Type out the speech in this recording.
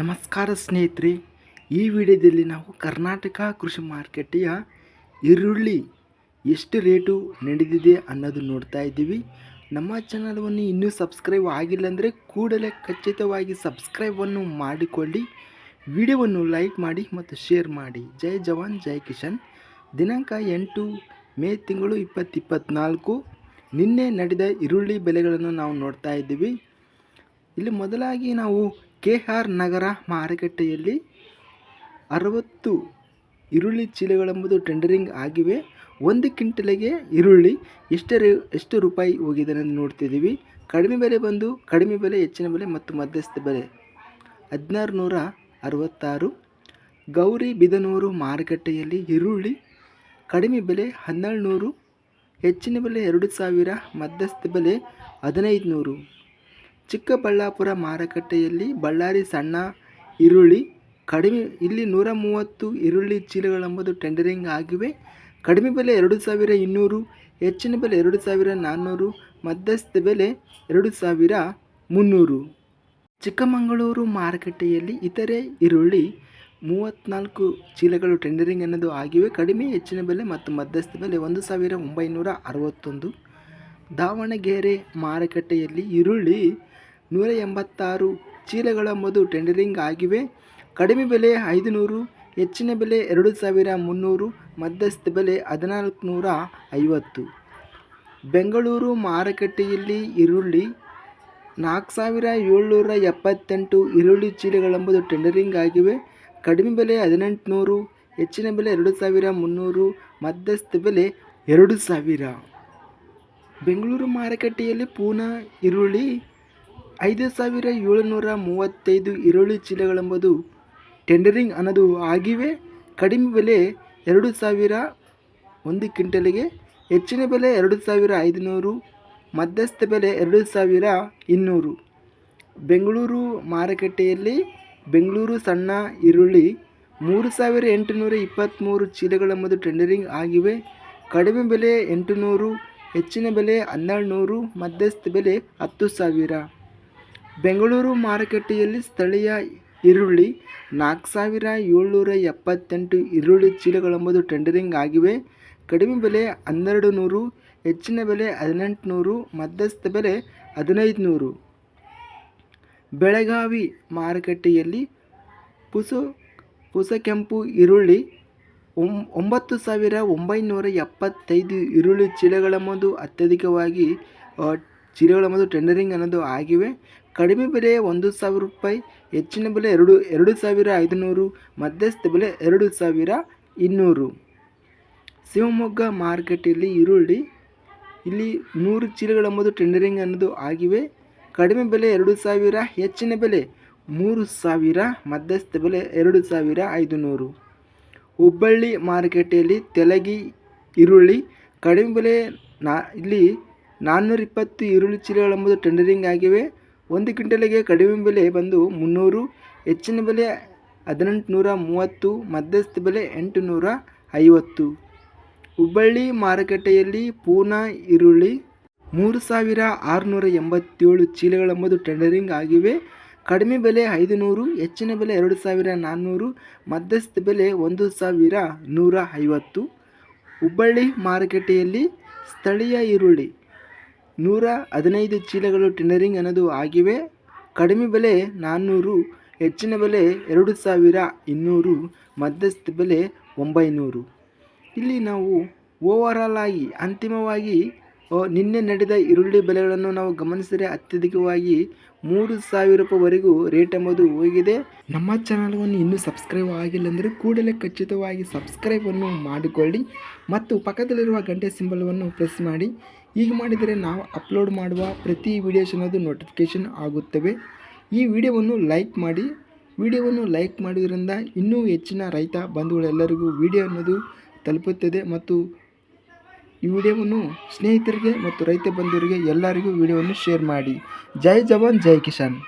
ನಮಸ್ಕಾರ ಸ್ನೇಹಿತರೆ, ಈ ವಿಡಿಯೋದಲ್ಲಿ ನಾವು ಕರ್ನಾಟಕ ಕೃಷಿ ಮಾರುಕಟ್ಟೆಯ ಈರುಳ್ಳಿ ಎಷ್ಟು ರೇಟು ನಡೆದಿದೆ ಅನ್ನೋದು ನೋಡ್ತಾ ಇದ್ದೀವಿ. ನಮ್ಮ ಚಾನಲವನ್ನು ಇನ್ನೂ ಸಬ್ಸ್ಕ್ರೈಬ್ ಆಗಿಲ್ಲ ಅಂದರೆ ಕೂಡಲೇ ಖಚಿತವಾಗಿ ಸಬ್ಸ್ಕ್ರೈಬನ್ನು ಮಾಡಿಕೊಳ್ಳಿ. ವಿಡಿಯೋವನ್ನು ಲೈಕ್ ಮಾಡಿ ಮತ್ತು ಶೇರ್ ಮಾಡಿ. ಜೈ ಜವಾನ್, ಜೈ ಕಿಶನ್. ದಿನಾಂಕ ಎಂಟು ಮೇ ತಿಂಗಳು ಇಪ್ಪತ್ತಿಪ್ಪತ್ನಾಲ್ಕು. ನಿನ್ನೆ ನಡೆದ ಈರುಳ್ಳಿ ಬೆಲೆಗಳನ್ನು ನಾವು ನೋಡ್ತಾ ಇದ್ದೀವಿ. ಇಲ್ಲಿ ಮೊದಲಾಗಿ ನಾವು ಕೆ ಆರ್ ನಗರ ಮಾರುಕಟ್ಟೆಯಲ್ಲಿ ಅರವತ್ತು ಈರುಳ್ಳಿ ಚೀಲಗಳೆಂಬುದು ಟೆಂಡರಿಂಗ್ ಆಗಿವೆ. ಒಂದು ಕ್ವಿಂಟಲಿಗೆ ಈರುಳ್ಳಿ ಎಷ್ಟು ರೇ, ಎಷ್ಟು ರೂಪಾಯಿ ಹೋಗಿದೆ ಅನ್ನೋದು ನೋಡ್ತಿದ್ದೀವಿ. ಕಡಿಮೆ ಬೆಲೆ ಬಂದು ಕಡಿಮೆ ಬೆಲೆ, ಹೆಚ್ಚಿನ ಬೆಲೆ ಮತ್ತು ಮಧ್ಯಸ್ಥ ಬೆಲೆ. ಹದಿನಾರು ನೂರ ಅರವತ್ತಾರು ಗೌರಿ ಬಿದನೂರು ಮಾರುಕಟ್ಟೆಯಲ್ಲಿ ಈರುಳ್ಳಿ ಕಡಿಮೆ ಬೆಲೆ ಹನ್ನೆರಡು ನೂರು ಹೆಚ್ಚಿನ ಬೆಲೆ ಎರಡು ಸಾವಿರ, ಮಧ್ಯಸ್ಥ ಬೆಲೆ ಹದಿನೈದು ನೂರು ಚಿಕ್ಕಬಳ್ಳಾಪುರ ಮಾರುಕಟ್ಟೆಯಲ್ಲಿ ಬಳ್ಳಾರಿ ಸಣ್ಣ ಈರುಳ್ಳಿ ಕಡಿಮೆ, ಇಲ್ಲಿ ನೂರ ಮೂವತ್ತು ಈರುಳ್ಳಿ ಚೀಲಗಳೆಂಬುದು ಟೆಂಡರಿಂಗ್ ಆಗಿವೆ. ಕಡಿಮೆ ಬೆಲೆ ಎರಡು ಸಾವಿರ ಇನ್ನೂರು, ಹೆಚ್ಚಿನ ಬೆಲೆ ಎರಡು ಸಾವಿರ ನಾನ್ನೂರು, ಮಧ್ಯಸ್ಥ ಬೆಲೆ ಎರಡು ಸಾವಿರ ಮುನ್ನೂರು. ಚಿಕ್ಕಮಗಳೂರು ಮಾರುಕಟ್ಟೆಯಲ್ಲಿ ಇತರೆ ಈರುಳ್ಳಿ ಮೂವತ್ತ್ನಾಲ್ಕು ಚೀಲಗಳು ಟೆಂಡರಿಂಗ್ ಅನ್ನೋದು ಆಗಿವೆ. ಕಡಿಮೆ, ಹೆಚ್ಚಿನ ಬೆಲೆ ಮತ್ತು ಮಧ್ಯಸ್ಥ ಬೆಲೆ ಒಂದು ಸಾವಿರ ಒಂಬೈನೂರ ಅರವತ್ತೊಂದು. ದಾವಣಗೆರೆ ಮಾರುಕಟ್ಟೆಯಲ್ಲಿ ಈರುಳ್ಳಿ ನೂರ ಎಂಬತ್ತಾರು ಚೀಲಗಳ ಮಧು ಟೆಂಡರಿಂಗ್ ಆಗಿವೆ. ಕಡಿಮೆ ಬೆಲೆ ಐದು ನೂರು ಹೆಚ್ಚಿನ ಬೆಲೆ ಎರಡು ಸಾವಿರ ಮುನ್ನೂರು, ಮಧ್ಯಸ್ಥ ಬೆಲೆ ಹದಿನಾಲ್ಕು ನೂರ ಐವತ್ತು ಬೆಂಗಳೂರು ಮಾರುಕಟ್ಟೆಯಲ್ಲಿ ಈರುಳ್ಳಿ ನಾಲ್ಕು ಸಾವಿರ ಏಳ್ನೂರ ಎಪ್ಪತ್ತೆಂಟು ಈರುಳ್ಳಿ ಚೀಲಗಳೆಂಬುದು ಟೆಂಡರಿಂಗ್ ಆಗಿವೆ. ಕಡಿಮೆ ಬೆಲೆ ಹದಿನೆಂಟುನೂರು, ಹೆಚ್ಚಿನ ಬೆಲೆ ಎರಡು ಸಾವಿರ ಮುನ್ನೂರು, ಮಧ್ಯಸ್ಥ ಬೆಲೆ ಎರಡು ಸಾವಿರ. ಬೆಂಗಳೂರು ಮಾರುಕಟ್ಟೆಯಲ್ಲಿ ಪೂನಾ ಈರುಳ್ಳಿ ಐದು ಸಾವಿರ ಏಳುನೂರ ಮೂವತ್ತೈದು ಈರುಳ್ಳಿ ಚೀಲಗಳೆಂಬುದು ಟೆಂಡರಿಂಗ್ ಅನ್ನೋದು ಆಗಿವೆ. ಕಡಿಮೆ ಬೆಲೆ ಎರಡು ಸಾವಿರ ಒಂದು ಕ್ವಿಂಟಲಿಗೆ, ಹೆಚ್ಚಿನ ಬೆಲೆ ಎರಡು ಸಾವಿರ ಐದುನೂರು, ಮಧ್ಯಸ್ಥ ಬೆಲೆ ಎರಡು ಸಾವಿರ ಇನ್ನೂರು. ಬೆಂಗಳೂರು ಮಾರುಕಟ್ಟೆಯಲ್ಲಿ ಬೆಂಗಳೂರು ಸಣ್ಣ ಈರುಳ್ಳಿ ಮೂರು ಸಾವಿರ ಎಂಟುನೂರ ಇಪ್ಪತ್ತ್ಮೂರು ಚೀಲಗಳೆಂಬುದು ಟೆಂಡರಿಂಗ್ ಆಗಿವೆ. ಕಡಿಮೆ ಬೆಲೆ ಎಂಟುನೂರು, ಹೆಚ್ಚಿನ ಬೆಲೆ ಹನ್ನೆರಡು ನೂರು ಮಧ್ಯಸ್ಥ ಬೆಲೆ ಹತ್ತು ಸಾವಿರ. ಬೆಂಗಳೂರು ಮಾರುಕಟ್ಟೆಯಲ್ಲಿ ಸ್ಥಳೀಯ ಈರುಳ್ಳಿ ನಾಲ್ಕು ಸಾವಿರ ಏಳ್ನೂರ ಎಪ್ಪತ್ತೆಂಟು ಈರುಳ್ಳಿ ಚೀಲಗಳೆಂಬುದು ಟೆಂಡರಿಂಗ್ ಆಗಿವೆ. ಕಡಿಮೆ ಬೆಲೆ ಹನ್ನೆರಡು ನೂರು ಹೆಚ್ಚಿನ ಬೆಲೆ ಹದಿನೆಂಟು ನೂರು ಮಧ್ಯಸ್ಥ ಬೆಲೆ ಹದಿನೈದು ನೂರು ಬೆಳಗಾವಿ ಮಾರುಕಟ್ಟೆಯಲ್ಲಿ ಪುಸು, ಪುಸಕೆಂಪು ಈರುಳ್ಳಿ ಒಂಬತ್ತು ಸಾವಿರ ಒಂಬೈನೂರ ಎಪ್ಪತ್ತೈದು ಈರುಳ್ಳಿ ಚೀಲಗಳೆಂಬುದು ಅತ್ಯಧಿಕವಾಗಿ ಚೀಲಗಳೆಂಬುದು ಟೆಂಡರಿಂಗ್ ಅನ್ನೋದು ಆಗಿವೆ. ಕಡಿಮೆ ಬೆಲೆ ಒಂದು ಸಾವಿರ ರೂಪಾಯಿ, ಹೆಚ್ಚಿನ ಬೆಲೆ ಎರಡು ಎರಡು ಸಾವಿರ ಐದುನೂರು, ಮಧ್ಯಸ್ಥ ಬೆಲೆ ಎರಡು ಸಾವಿರ ಇನ್ನೂರು. ಶಿವಮೊಗ್ಗ ಮಾರ್ಕೆಟಲ್ಲಿ ಈರುಳ್ಳಿ, ಇಲ್ಲಿ ನೂರು ಚೀಲಗಳೆಂಬುದು ಟೆಂಡರಿಂಗ್ ಅನ್ನೋದು ಆಗಿವೆ. ಕಡಿಮೆ ಬೆಲೆ ಎರಡು ಸಾವಿರ, ಹೆಚ್ಚಿನ ಬೆಲೆ ಮೂರು ಸಾವಿರ, ಮಧ್ಯಸ್ಥ ಬೆಲೆ ಎರಡು ಸಾವಿರ ಐದುನೂರು. ಹುಬ್ಬಳ್ಳಿ ಮಾರುಕಟ್ಟೆಯಲ್ಲಿ ತೆಲಗಿ ಈರುಳ್ಳಿ, ಕಡಿಮೆ ಬೆಲೆ ನಾ, ಇಲ್ಲಿ ನಾನ್ನೂರ ಇಪ್ಪತ್ತು ಈರುಳ್ಳಿ ಚೀಲಗಳೆಂಬುದು ಟೆಂಡರಿಂಗ್ ಆಗಿವೆ. ಒಂದು ಕ್ವಿಂಟಲಿಗೆ ಕಡಿಮೆ ಬೆಲೆ ಬಂದು ಮುನ್ನೂರು, ಹೆಚ್ಚಿನ ಬೆಲೆ ಹದಿನೆಂಟು ನೂರ ಮೂವತ್ತು ಮಧ್ಯಸ್ಥ ಬೆಲೆ ಎಂಟುನೂರ ಐವತ್ತು ಹುಬ್ಬಳ್ಳಿ ಮಾರುಕಟ್ಟೆಯಲ್ಲಿ ಪೂನಾ ಈರುಳ್ಳಿ ಮೂರು ಸಾವಿರ ಆರುನೂರ ಎಂಬತ್ತೇಳು ಚೀಲಗಳೆಂಬುದು ಟೆಂಡರಿಂಗ್ ಆಗಿವೆ. ಕಡಿಮೆ ಬೆಲೆ ಐದು ನೂರು ಹೆಚ್ಚಿನ ಬೆಲೆ ಎರಡು ಸಾವಿರ ನಾನ್ನೂರು, ಮಧ್ಯಸ್ಥ ಬೆಲೆ ಒಂದು ಸಾವಿರ ನೂರ ಐವತ್ತು ಹುಬ್ಬಳ್ಳಿ ಮಾರುಕಟ್ಟೆಯಲ್ಲಿ ಸ್ಥಳೀಯ ಈರುಳ್ಳಿ ನೂರ ಹದಿನೈದು ಚೀಲಗಳು ಟೆಂಡರಿಂಗ್ ಅನ್ನೋದು ಆಗಿವೆ. ಕಡಿಮೆ ಬೆಲೆ ನಾನ್ನೂರು, ಹೆಚ್ಚಿನ ಬೆಲೆ ಎರಡು ಸಾವಿರ ಇನ್ನೂರು, ಮಧ್ಯಸ್ಥ ಬೆಲೆ ಒಂಬೈನೂರು. ಇಲ್ಲಿ ನಾವು ಓವರಾಲ್ ಆಗಿ, ಅಂತಿಮವಾಗಿ ನಿನ್ನೆ ನಡೆದ ಈರುಳ್ಳಿ ಬೆಲೆಗಳನ್ನು ನಾವು ಗಮನಿಸಿದರೆ ಅತ್ಯಧಿಕವಾಗಿ ಮೂರು ಸಾವಿರ ರೂಪಾಯಿವರೆಗೂ ರೇಟ್ ಎಂಬುದು ಹೋಗಿದೆ. ನಮ್ಮ ಚಾನಲನ್ನು ಇನ್ನೂ ಸಬ್ಸ್ಕ್ರೈಬ್ ಆಗಿಲ್ಲ ಅಂದರೆ ಕೂಡಲೇ ಖಚಿತವಾಗಿ ಸಬ್ಸ್ಕ್ರೈಬನ್ನು ಮಾಡಿಕೊಳ್ಳಿ ಮತ್ತು ಪಕ್ಕದಲ್ಲಿರುವ ಗಂಟೆ ಸಿಂಬಲವನ್ನು ಪ್ರೆಸ್ ಮಾಡಿ. ಈಗ ಮಾಡಿದರೆ ನಾವು ಅಪ್ಲೋಡ್ ಮಾಡುವ ಪ್ರತಿ ವಿಡಿಯೋಸ್ ಅನ್ನೋದು ನೋಟಿಫಿಕೇಷನ್ ಆಗುತ್ತವೆ. ಈ ವಿಡಿಯೋವನ್ನು ಲೈಕ್ ಮಾಡಿ. ವಿಡಿಯೋವನ್ನು ಲೈಕ್ ಮಾಡೋದ್ರಿಂದ ಇನ್ನೂ ಹೆಚ್ಚಿನ ರೈತ ಬಂಧುಗಳೆಲ್ಲರಿಗೂ ವಿಡಿಯೋ ಅನ್ನೋದು ತಲುಪುತ್ತದೆ ಮತ್ತು ಈ ವಿಡಿಯೋವನ್ನು ಸ್ನೇಹಿತರಿಗೆ ಮತ್ತು ರೈತ ಬಂಧುವರಿಗೆ ಎಲ್ಲರಿಗೂ ವಿಡಿಯೋವನ್ನು ಶೇರ್ ಮಾಡಿ. ಜೈ ಜವಾನ್, ಜೈ ಕಿಸಾನ್.